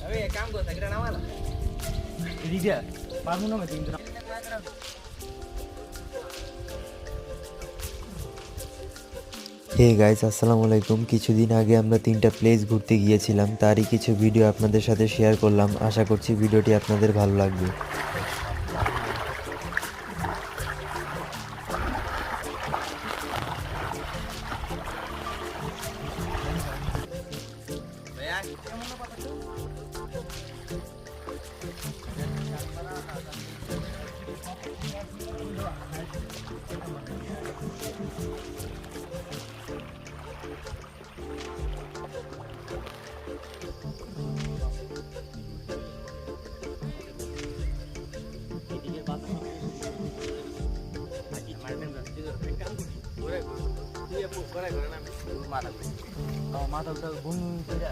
હવે એક કામ કરો તગડા નાવાલા এদিকে পারবো না আমি কিন্তু হে গাইস আসসালামু আলাইকুম কিছুদিন আগে আমরা তিনটা প্লেস ঘুরতে গিয়েছিলাম তারই কিছু ভিডিও আপনাদের সাথে শেয়ার করলাম আশা করছি ভিডিওটি আপনাদের ভালো লাগবে ভাইয়া মাথা উঠা ঘুম করে